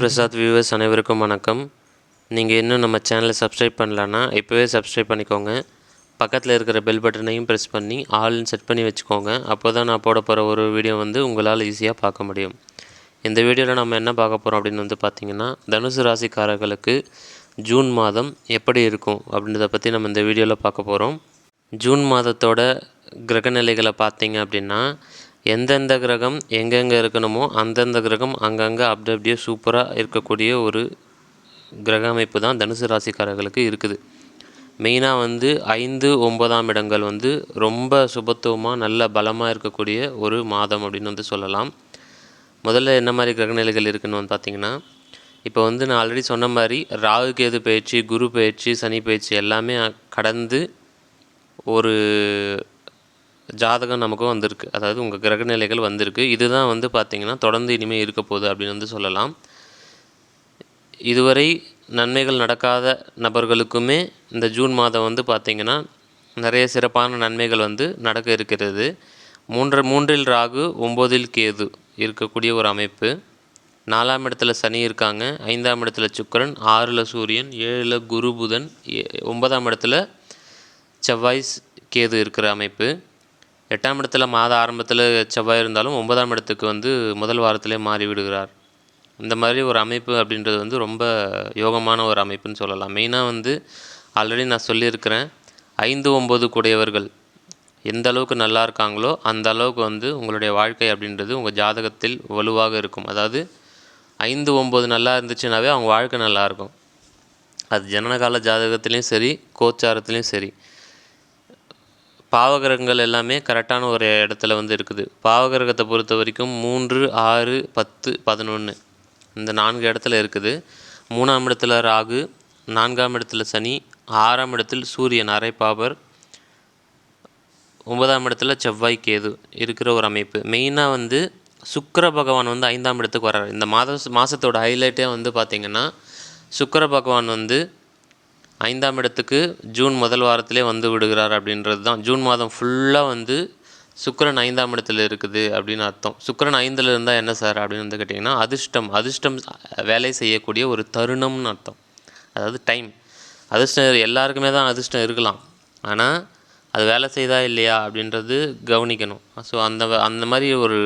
Prasad viewers அனைவருக்கும் வணக்கம். நீங்கள் இன்னும் நம்ம சேனலை சப்ஸ்கிரைப் பண்ணலன்னா இப்போவே சப்ஸ்கிரைப் பண்ணிக்கோங்க. பக்கத்தில் இருக்கிற பெல் பட்டனையும் ப்ரெஸ் பண்ணி ஆல்னு செட் பண்ணி வச்சுக்கோங்க. அப்போ தான் நான் போட போகிற ஒரு வீடியோ வந்து உங்களால் ஈஸியாக பார்க்க முடியும். இந்த வீடியோவில் நம்ம என்ன பார்க்க போகிறோம் அப்படின்னு வந்து பார்த்திங்கன்னா தனுசு ராசிக்காரர்களுக்கு ஜூன் மாதம் எப்படி இருக்கும் அப்படின்றத பற்றி நம்ம இந்த வீடியோவில் பார்க்க போகிறோம் ஜூன் மாதத்தோட கிரகநிலைகளை பார்த்தீங்க அப்படின்னா எந்தெந்த கிரகம் எங்கெங்கே இருக்கணுமோ அந்தந்த கிரகம் அங்கங்கே அப்படி அப்படியே சூப்பராக இருக்கக்கூடிய ஒரு கிரக அமைப்பு தான் தனுசு ராசிக்காரர்களுக்கு இருக்குது. மெயினாக வந்து ஐந்து ஒன்பதாம் இடங்கள் வந்து ரொம்ப சுபத்துவமாக நல்ல பலமாக இருக்கக்கூடிய ஒரு மாதம் அப்படின்னு வந்து சொல்லலாம். முதல்ல என்ன மாதிரி கிரகநிலைகள் இருக்குன்னு வந்து பார்த்தீங்கன்னா இப்போ வந்து நான் ஆல்ரெடி சொன்ன மாதிரி ராகு கேது பயிற்சி குரு பயிற்சி சனி பயிற்சி எல்லாமே கடந்து ஒரு ஜாதகம் நமக்கும் வந்திருக்கு. அதாவது உங்கள் கிரகநிலைகள் வந்திருக்கு. இதுதான் வந்து பார்த்திங்கன்னா தொடர்ந்து இனிமேல் இருக்க போகுது அப்படின்னு வந்து சொல்லலாம். இதுவரை நன்மைகள் நடக்காத நபர்களுக்குமே இந்த ஜூன் மாதம் வந்து பார்த்திங்கன்னா நிறைய சிறப்பான நன்மைகள் வந்து நடக்க இருக்கிறது. மூன்று மூன்றில் ராகு ஒம்போதில் கேது இருக்கக்கூடிய ஒரு அமைப்பு. நாலாம் இடத்துல சனி இருக்காங்க. ஐந்தாம் இடத்துல சுக்கரன் ஆறில் சூரியன் ஏழில் குரு புதன் ஏ- ஒன்பதாம் இடத்துல செவ்வாய்ஸ் கேது இருக்கிற அமைப்பு. எட்டாம் இடத்துல மாத ஆரம்பத்தில் செவ்வாய் இருந்தாலும் ஒன்பதாம் இடத்துக்கு வந்து முதல் வாரத்திலே மாறி விடுகிறார். இந்த மாதிரி ஒரு அமைப்பு அப்படின்றது வந்து ரொம்ப யோகமான ஒரு அமைப்புன்னு சொல்லலாம். மெயினாக வந்து ஆல்ரெடி நான் சொல்லியிருக்கிறேன் ஐந்து ஒம்பது கூடியவர்கள் எந்த அளவுக்கு நல்லா இருக்காங்களோ அந்த அளவுக்கு வந்து உங்களுடைய வாழ்க்கை அப்படின்றது உங்கள் ஜாதகத்தில் வலுவாக இருக்கும். அதாவது ஐந்து ஒம்பது நல்லா இருந்துச்சுனாவே அவங்க வாழ்க்கை நல்லாயிருக்கும் அது ஜனனகால ஜாதகத்துலேயும் சரி கோச்சாரத்துலேயும் சரி. பாவகிரகங்கள் எல்லாமே கரெக்டான ஒரு இடத்துல வந்து இருக்குது. பாவகிரகத்தை பொறுத்த வரைக்கும் மூன்று ஆறு பத்து பதினொன்று இந்த நான்கு இடத்துல இருக்குது. மூணாம் இடத்துல ராகு நான்காம் இடத்துல சனி ஆறாம் இடத்தில் சூரியன் அரை பாபர் ஒன்பதாம் இடத்துல செவ்வாய் கேது இருக்கிற ஒரு அமைப்பு. மெயினாக வந்து சுக்கர பகவான் வந்து ஐந்தாம் இடத்துக்கு வர்றார். இந்த மாத மாதத்தோட ஹைலைட்டே வந்து பார்த்திங்கன்னா சுக்கர பகவான் வந்து ஐந்தாம் இடத்துக்கு ஜூன் முதல் வாரத்திலே வந்து விடுகிறார் அப்படின்றது தான். ஜூன் மாதம் ஃபுல்லாக வந்து சுக்கரன் ஐந்தாம் இடத்துல இருக்குது அப்படின்னு அர்த்தம். சுக்கரன் ஐந்தில் இருந்தால் என்ன சார் அப்படின்னு வந்து கேட்டிங்கன்னா அதிர்ஷ்டம். அதிர்ஷ்டம் வேலை செய்யக்கூடிய ஒரு தருணம்னு அர்த்தம். அதாவது டைம் அதிர்ஷ்டம் எல்லாருக்குமே தான் அதிர்ஷ்டம் இருக்கலாம். ஆனால் அது வேலை செய்தா இல்லையா அப்படின்றது கவனிக்கணும். ஸோ அந்த அந்த மாதிரி ஒரு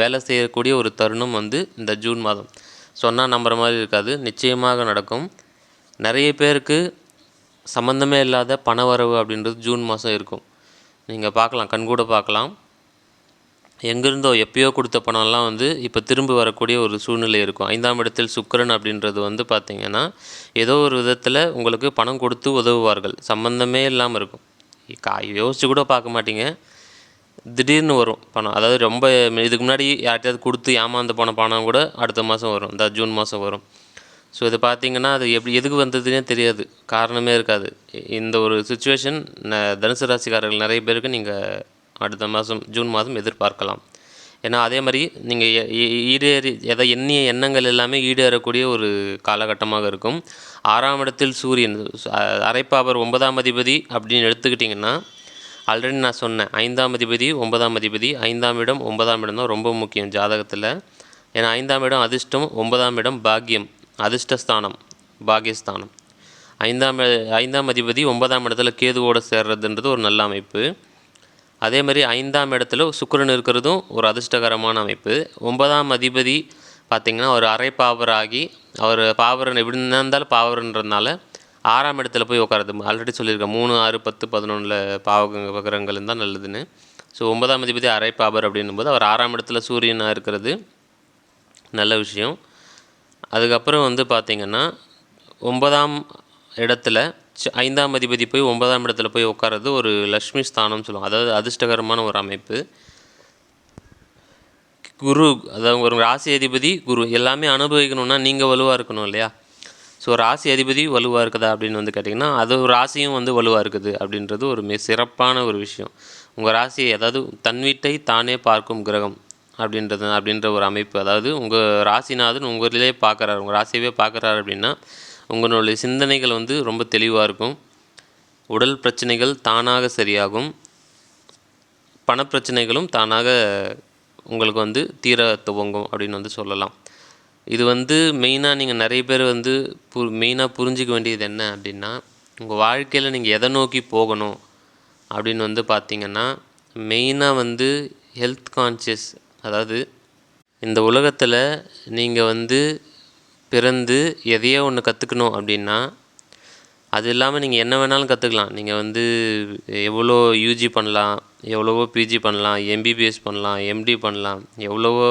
வேலை செய்யக்கூடிய ஒரு தருணம் வந்து இந்த ஜூன் மாதம். சொன்னால் நம்புகிற மாதிரி இருக்காது. நிச்சயமாக நடக்கும். நிறைய பேருக்கு சம்மந்தமே இல்லாத பண வரவு அப்படின்றது ஜூன் மாதம் இருக்கும். நீங்கள் பார்க்கலாம் கண்கூட பார்க்கலாம். எங்கேருந்தோ எப்பயோ கொடுத்த பணம்லாம் வந்து இப்போ திரும்ப வரக்கூடிய ஒரு சூழ்நிலை இருக்கும். ஐந்தாம் இடத்தில் சுக்கிரன் அப்படின்றது வந்து பார்த்திங்கன்னா ஏதோ ஒரு விதத்தில் உங்களுக்கு பணம் கொடுத்து உதவுவார்கள். சம்மந்தமே இல்லாமல் இருக்கும். கா யோசிச்சு கூட பார்க்க மாட்டீங்க. திடீர்னு வரும் பணம். அதாவது ரொம்ப இதுக்கு முன்னாடி யார்கிட்டயாவது கொடுத்து ஏமாந்து போன பணம் கூட அடுத்த மாதம் வரும். இந்த ஜூன் மாதம் வரும். ஸோ இது பார்த்தீங்கன்னா அது எப்படி எதுக்கு வந்ததுன்னே தெரியாது. காரணமே இருக்காது. இந்த ஒரு சுச்சுவேஷன் தனுசு ராசிக்காரர்கள் நிறைய பேருக்கு நீங்கள் அடுத்த மாதம் ஜூன் மாதம் எதிர்பார்க்கலாம். ஏன்னா அதே மாதிரி நீங்கள் ஈடேறி எதை எண்ணிய எண்ணங்கள் எல்லாமே ஈடேறக்கூடிய ஒரு காலகட்டமாக இருக்கும். ஆறாம் இடத்தில் சூரியன் அரைப்பாவர் ஒன்பதாம் அதிபதி அப்படின்னு எடுத்துக்கிட்டிங்கன்னா ஆல்ரெடி நான் சொன்னேன் ஐந்தாம் அதிபதி ஒன்பதாம் அதிபதி ஐந்தாம் இடம் ஒன்பதாம் இடம் தான் ரொம்ப முக்கியம் ஜாதகத்தில். ஏன்னா ஐந்தாம் இடம் அதிர்ஷ்டம் ஒன்பதாம் இடம் பாக்கியம். அதிர்ஷ்டஸ்தானம் பாகியஸ்தானம். ஐந்தாம் ஐந்தாம் அதிபதி ஒன்பதாம் இடத்துல கேதுவோடு சேர்றதுன்றது ஒரு நல்ல அமைப்பு. அதே மாதிரி ஐந்தாம் இடத்துல சுக்கரன் இருக்கிறதும் ஒரு அதிர்ஷ்டகரமான அமைப்பு. ஒன்பதாம் அதிபதி பார்த்திங்கன்னா ஒரு அரை பாவராகி அவர் பாவரன் எப்படி இருந்தாலும் பாவரன்றதுனால ஆறாம் இடத்துல போய் உட்காருது ஆல்ரெடி சொல்லியிருக்கேன் மூணு ஆறு பத்து பதினொன்றில் பாவகங்க கிரகங்கள் தான் நல்லதுன்னு. ஸோ ஒன்பதாம் அதிபதி அரை பாபர் அப்படின்னும் போது அவர் ஆறாம் இடத்துல சூரியனாக இருக்கிறது நல்ல விஷயம். அதுக்கப்புறம் வந்து பார்த்திங்கன்னா ஒன்பதாம் இடத்துல ஐந்தாம் அதிபதி போய் ஒன்பதாம் இடத்துல போய் உட்கார்றது ஒரு லக்ஷ்மி ஸ்தானம்னு சொல்லுவாங்க. அதாவது அதிர்ஷ்டகரமான ஒரு அமைப்பு. குரு அதாவது ஒரு ராசி அதிபதி குரு எல்லாமே அனுபவிக்கணும்னா நீங்கள் வலுவாக இருக்கணும் இல்லையா? ஸோ ராசி அதிபதி வலுவாக இருக்குதா அப்படின்னு வந்து கேட்டிங்கன்னா அது ஒரு ராசியும் வந்து வலுவாக இருக்குது அப்படின்றது ஒரு மிக சிறப்பான ஒரு விஷயம். உங்கள் ராசியை அதாவது தன் வீட்டை தானே பார்க்கும் கிரகம். அப்படின்றது அப்படின்ற ஒரு அமைப்பு. அதாவது உங்கள் ராசிநாதன் உங்களிலே பார்க்குறாரு. உங்கள் ராசியவே பார்க்குறாரு அப்படின்னா உங்களுடைய சிந்தனைகள் வந்து ரொம்ப தெளிவாக இருக்கும். உடல் பிரச்சனைகள் தானாக சரியாகும். பணப்பிரச்சனைகளும் தானாக உங்களுக்கு வந்து தீர துவங்கும் அப்படின்னு வந்து சொல்லலாம். இது வந்து மெயினாக நீங்கள் நிறைய பேர் வந்து பு மெயினாக புரிஞ்சிக்க வேண்டியது என்ன அப்படின்னா உங்கள் வாழ்க்கையில் நீங்கள் எதை நோக்கி போகணும் அப்படின்னு வந்து பார்த்தீங்கன்னா மெயினாக வந்து ஹெல்த் கான்ஷியஸ் அதாவது இந்த உலகத்தில் நீங்கள் வந்து பிறந்து எதையோ ஒன்று கற்றுக்கணும் அப்படின்னா அது இல்லாமல் நீங்கள் என்ன வேணாலும் கற்றுக்கலாம் நீங்கள் வந்து எவ்வளோ யூஜி பண்ணலாம் எவ்வளவோ பிஜி பண்ணலாம் எம்பிபிஎஸ் பண்ணலாம் எம்டி பண்ணலாம் எவ்வளவோ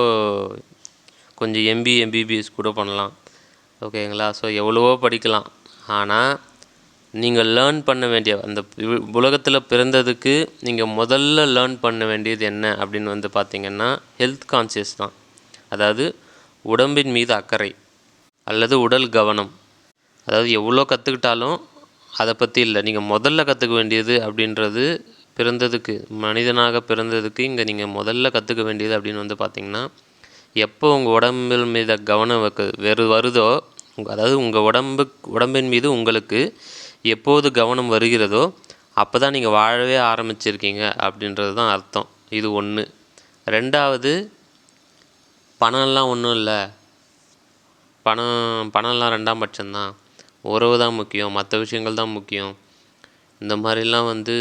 கொஞ்சம் எம்பி எம்பிபிஎஸ் கூட பண்ணலாம். ஓகேங்களா ஸோ எவ்வளவோ படிக்கலாம். ஆனால் நீங்கள் லேர்ன் பண்ண வேண்டிய அந்த உலகத்தில் பிறந்ததுக்கு நீங்கள் முதல்ல லேர்ன் பண்ண வேண்டியது என்ன அப்படின்னு வந்து பார்த்தீங்கன்னா ஹெல்த் கான்சியஸ் தான். அதாவது உடம்பின் மீது அக்கறை அல்லது உடல் கவனம். அதாவது எவ்வளோ கற்றுக்கிட்டாலும் அதை பற்றி இல்லை. நீங்கள் முதல்ல கற்றுக்க வேண்டியது அப்படின்றது பிறந்ததுக்கு மனிதனாக பிறந்ததுக்கு இங்கே நீங்கள் முதல்ல கற்றுக்க வேண்டியது அப்படின்னு வந்து பார்த்தீங்கன்னா எப்போ உங்கள் உடம்பில் மீது கவனம் வெறு வருதோ அதாவது உங்கள் உடம்பு உடம்பின் மீது உங்களுக்கு எப்போது கவனம் வருகிறதோ அப்போ தான் நீங்கள் வாழவே ஆரம்பிச்சிருக்கீங்க அப்படின்றது தான் அர்த்தம். இது ஒன்று ரெண்டாவது பணம்லாம் ஒன்றும் இல்லை. பணம் பணம்லாம் ரெண்டாம் பட்சம்தான். உறவு தான் முக்கியம் மற்ற விஷயங்கள் தான் முக்கியம். இந்த மாதிரிலாம் வந்து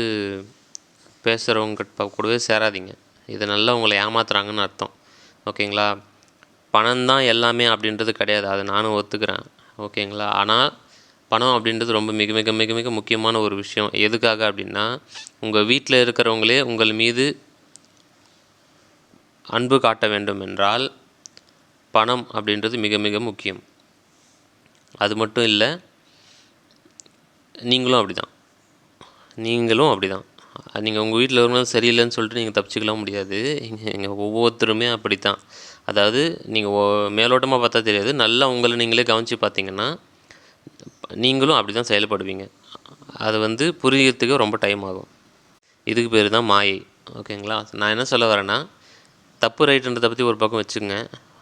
பேசுகிறவங்க கூடவே சேராதீங்க. இது நல்லா உங்களை ஏமாத்துறாங்கன்னு அர்த்தம். ஓகேங்களா? பணம் தான் எல்லாமே அப்படின்றது கிடையாது. அதை நானும் ஒத்துக்கிறேன். ஓகேங்களா? ஆனால் பணம் அப்படின்றது ரொம்ப மிக மிக மிக மிக முக்கியமான ஒரு விஷயம். எதுக்காக அப்படின்னா உங்கள் வீட்டில் இருக்கிறவங்களே உங்கள் மீது அன்பு காட்ட வேண்டும் என்றால் பணம் அப்படின்றது மிக மிக முக்கியம். அது மட்டும் இல்லை நீங்களும் அப்படி தான் நீங்களும் அப்படி தான் நீங்கள் உங்கள் வீட்டில் இருந்தாலும் சரியில்லைன்னு சொல்லிட்டு நீங்கள் தப்பிச்சுக்கலாம் முடியாது. எங்கள் ஒவ்வொருத்தருமே அப்படி தான் அதாவது நீங்கள் மேலோட்டமாக பார்த்தா தெரியாது. நல்லா உங்களை நீங்களே கவனித்து பார்த்தீங்கன்னா நீங்களும் அப்படி தான் செயல்படுவீங்க. அது வந்து புரியறதுக்கு ரொம்ப டைம் ஆகும். இதுக்கு பேர் தான் மாயை. ஓகேங்களா நான் என்ன சொல்ல வரேன்னா தப்பு ரைட்டுன்றதை பற்றி ஒரு பக்கம் வச்சுக்கோங்க.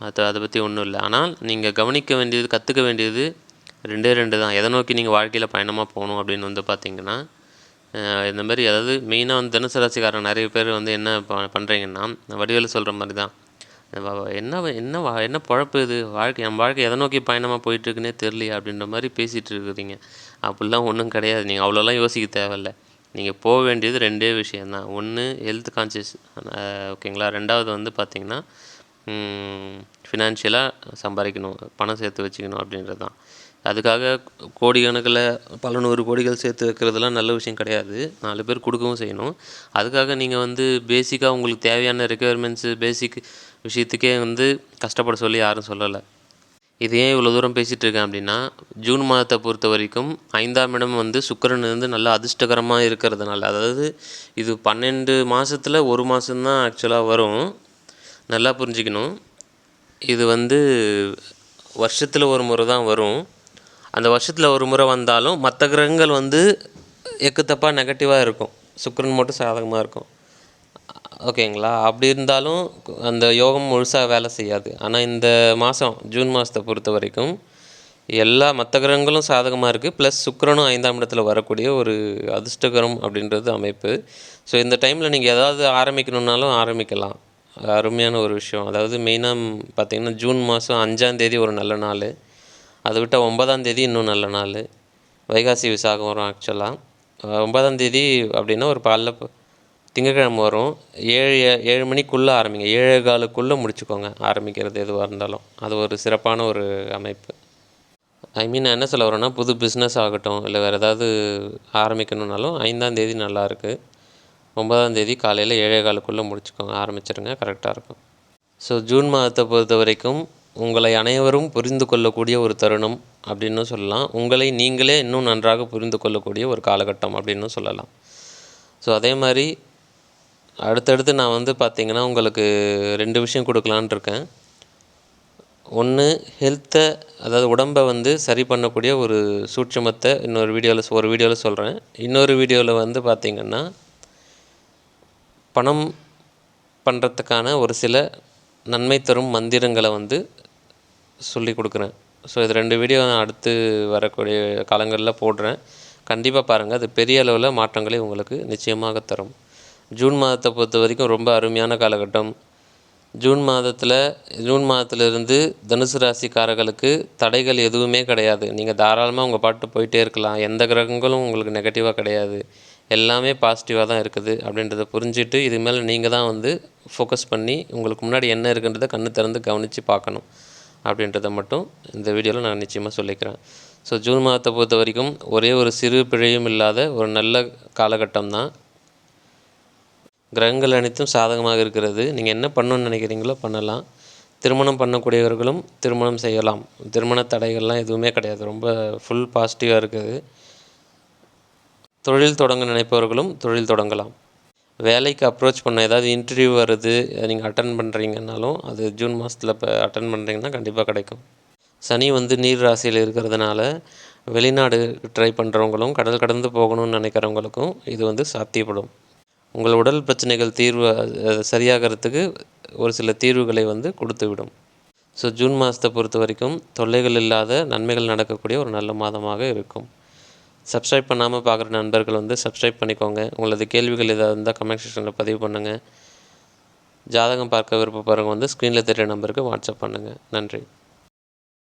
அது அதை பற்றி ஒன்றும் இல்லை. ஆனால் நீங்கள் கவனிக்க வேண்டியது கற்றுக்க வேண்டியது ரெண்டே ரெண்டு தான். எதை நோக்கி நீங்கள் வாழ்க்கையில் பயணமாக போகணும் அப்படின்னு வந்து பார்த்தீங்கன்னா இந்த மாதிரி அதாவது மெயினாக வந்து தனுசு ராசிக்காரங்க நிறைய பேர் வந்து என்ன ப பண்ணுறீங்கன்னா வடிவேலு சொல்கிற மாதிரி தான். என்ன என்ன வா என்ன பொழப்பு இது? வாழ்க்கை என் வாழ்க்கை எதை நோக்கி பயணமாக போயிட்டுருக்குன்னே தெரியலையே அப்படின்ற மாதிரி பேசிகிட்டு இருக்கிறீங்க. அப்படிலாம் ஒன்றும் கிடையாது. நீங்கள் அவ்வளோலாம் யோசிக்க தேவையில்ல. நீங்கள் போக வேண்டியது ரெண்டே விஷயந்தான் ஒன்று ஹெல்த் கான்சியஸ் ஓகேங்களா? ரெண்டாவது வந்து பார்த்திங்கன்னா ஃபினான்ஷியலாக சம்பாதிக்கணும் பணம் சேர்த்து வச்சுக்கணும் அப்படின்றது தான் அதுக்காக கோடிக்கணக்கில் பல நூறு கோடிகள் சேர்த்து வைக்கிறதுலாம் நல்ல விஷயம் கிடையாது. நாலு பேர் கொடுக்கவும் செய்யணும். அதுக்காக நீங்கள் வந்து பேசிக்காக உங்களுக்கு தேவையான ரெக்குயர்மெண்ட்ஸு பேசிக் விஷயத்துக்கே வந்து கஷ்டப்பட சொல்லி யாரும் சொல்லலை. இது ஏன் இவ்வளோ தூரம் பேசிகிட்டு இருக்கேன் அப்படின்னா ஜூன் மாதத்தை பொறுத்த வரைக்கும் ஐந்தாம் இடம் வந்து சுக்கிரன் வந்து நல்லா அதிர்ஷ்டகரமாக இருக்கிறதுனால அதாவது இது பன்னெண்டு மாதத்தில் ஒரு மாதம்தான் ஆக்சுவலாக வரும். நல்லா புரிஞ்சுக்கணும். இது வந்து வருஷத்தில் ஒரு முறை தான் வரும். அந்த வருஷத்தில் ஒரு முறை வந்தாலும் மற்ற கிரகங்கள் வந்து எக்குத்தப்பாக நெகட்டிவாக இருக்கும். சுக்கரன் மட்டும் சாதகமாக இருக்கும். ஓகேங்களா? அப்படி இருந்தாலும் அந்த யோகம் முழுசாக வேலை செய்யாது. ஆனால் இந்த மாதம் ஜூன் மாதத்தை பொறுத்த வரைக்கும் எல்லா மற்ற கிரகங்களும் சாதகமாக இருக்குது ப்ளஸ் சுக்கரனும் ஐந்தாம் இடத்துல வரக்கூடிய ஒரு அதிர்ஷ்டகரம் அப்படின்றது அமைப்பு. ஸோ இந்த டைமில் நீங்கள் ஏதாவது ஆரம்பிக்கணுன்னாலும் ஆரம்பிக்கலாம். அருமையான ஒரு விஷயம். அதாவது மெயினாக பார்த்தீங்கன்னா ஜூன் மாதம் அஞ்சாந்தேதி ஒரு நல்ல நாள். அதை விட்டால் ஒன்பதாம் தேதி இன்னும் நல்ல நாள். வைகாசி விசாகம் வரும் ஆக்சுவலாக ஒன்பதாம் தேதி அப்படின்னா ஒரு பல்ல திங்கக்கிழமை வரும். ஏழு ஏழு மணிக்குள்ளே ஆரம்பிங்க. ஏழே காலுக்குள்ளே முடிச்சுக்கோங்க. ஆரம்பிக்கிறது எதுவாக இருந்தாலும். அது ஒரு சிறப்பான ஒரு அமைப்பு. ஐ மீன் நான் என்ன சொல்ல வரேன்னா புது பிஸ்னஸ் ஆகட்டும் இல்லை வேறு ஏதாவது ஆரம்பிக்கணுன்னாலும் ஐந்தாம் தேதி நல்லா இருக்குது ஒன்பதாம் தேதி காலையில் ஏழே காலுக்குள்ளே முடிச்சுக்கோங்க. ஆரம்பிச்சிருங்க. கரெக்டாக இருக்கும். ஸோ ஜூன் மாதத்தை பொறுத்த வரைக்கும் உங்களை அனைவரும் புரிந்து கொள்ளக்கூடிய ஒரு தருணம் அப்படின்னு சொல்லலாம். உங்களை நீங்களே இன்னும் நன்றாக புரிந்து கொள்ளக்கூடிய ஒரு காலகட்டம் அப்படின்னு சொல்லலாம். ஸோ அதே மாதிரி அடுத்தடுத்து நான் வந்து பார்த்திங்கன்னா உங்களுக்கு ரெண்டு விஷயம் கொடுக்கலான்னு இருக்கேன். ஒன்று ஹெல்த்தை அதாவது உடம்பை வந்து சரி பண்ணக்கூடிய ஒரு சூட்சமத்தை இன்னொரு வீடியோவில் ஒரு வீடியோவில் சொல்கிறேன் இன்னொரு வீடியோவில் வந்து பார்த்திங்கன்னா பணம் பண்ணுறதுக்கான ஒரு சில நன்மை தரும் மந்திரங்களை வந்து சொல்லி கொடுக்குறேன். ஸோ இது ரெண்டு வீடியோ நான் அடுத்து வரக்கூடிய காலங்களில் போடுறேன். கண்டிப்பாக பாருங்கள் அது பெரிய அளவில் மாற்றங்களை உங்களுக்கு நிச்சயமாக தரும். ஜூன் மாதத்தை பொறுத்த வரைக்கும் ரொம்ப அருமையான காலகட்டம். ஜூன் மாதத்தில் ஜூன் மாதத்திலிருந்து தனுசு ராசிக்காரர்களுக்கு தடைகள் எதுவுமே கிடையாது. நீங்கள் தாராளமாக உங்கள் பாட்டு போயிட்டே இருக்கலாம். எந்த கிரகங்களும் உங்களுக்கு நெகட்டிவாக கிடையாது. எல்லாமே பாசிட்டிவாக தான் இருக்குது அப்படின்றத புரிஞ்சுட்டு இது மேலே நீங்கள் தான் வந்து ஃபோக்கஸ் பண்ணி உங்களுக்கு முன்னாடி என்ன இருக்குன்றதை கண்ணு திறந்து கவனித்து பார்க்கணும் அப்படின்றத மட்டும் இந்த வீடியோவில் நான் நிச்சயமாக சொல்லிக்கிறேன். ஸோ ஜூன் மாதத்தை பொறுத்த வரைக்கும் ஒரே ஒரு சிறு பிழையும் இல்லாத ஒரு நல்ல காலகட்டம் தான். கிரகங்கள் அனைத்தும் சாதகமாக இருக்கிறது. நீங்கள் என்ன பண்ணணும்னு நினைக்கிறீங்களோ பண்ணலாம். திருமணம் பண்ணக்கூடியவர்களும் திருமணம் செய்யலாம். திருமண தடைகள்லாம் எதுவுமே கிடையாது. ரொம்ப ஃபுல் பாசிட்டிவாக இருக்குது. தொழில் தொடங்க நினைப்பவர்களும் தொழில் தொடங்கலாம். வேலைக்கு அப்ரோச் பண்ண ஏதாவது இன்டர்வியூ வருது நீங்கள் அட்டன் பண்ணுறீங்கன்னாலும் அது ஜூன் மாதத்தில் இப்போ அட்டன் பண்ணுறீங்கன்னா கண்டிப்பாக கிடைக்கும். சனி வந்து நீர் ராசியில் இருக்கிறதுனால வெளிநாடு ட்ரை பண்ணுறவங்களும் கடல் கடந்து போகணும்னு நினைக்கிறவங்களுக்கும் இது வந்து சாத்தியப்படும். உங்கள் உடல் பிரச்சனைகள் தீர்வு சரியாகிறதுக்கு ஒரு சில தீர்வுகளை வந்து கொடுத்துவிடும். ஸோ ஜூன் மாதத்தை பொறுத்த வரைக்கும் தொல்லைகள் இல்லாத நன்மைகள் நடக்கக்கூடிய ஒரு நல்ல மாதமாக இருக்கும். சப்ஸ்கிரைப் பண்ணாமல் பார்க்குற நண்பர்கள் வந்து சப்ஸ்கிரைப் பண்ணிக்கோங்க. உங்களது கேள்விகள் ஏதாவது இருந்தால் கமெண்ட் செக்ஷனில் பதிவு பண்ணுங்கள் ஜாதகம் பார்க்க விருப்பப்படுறவங்க வந்து ஸ்க்ரீனில் தெரிகிற நம்பருக்கு வாட்ஸ்அப் பண்ணுங்கள் நன்றி.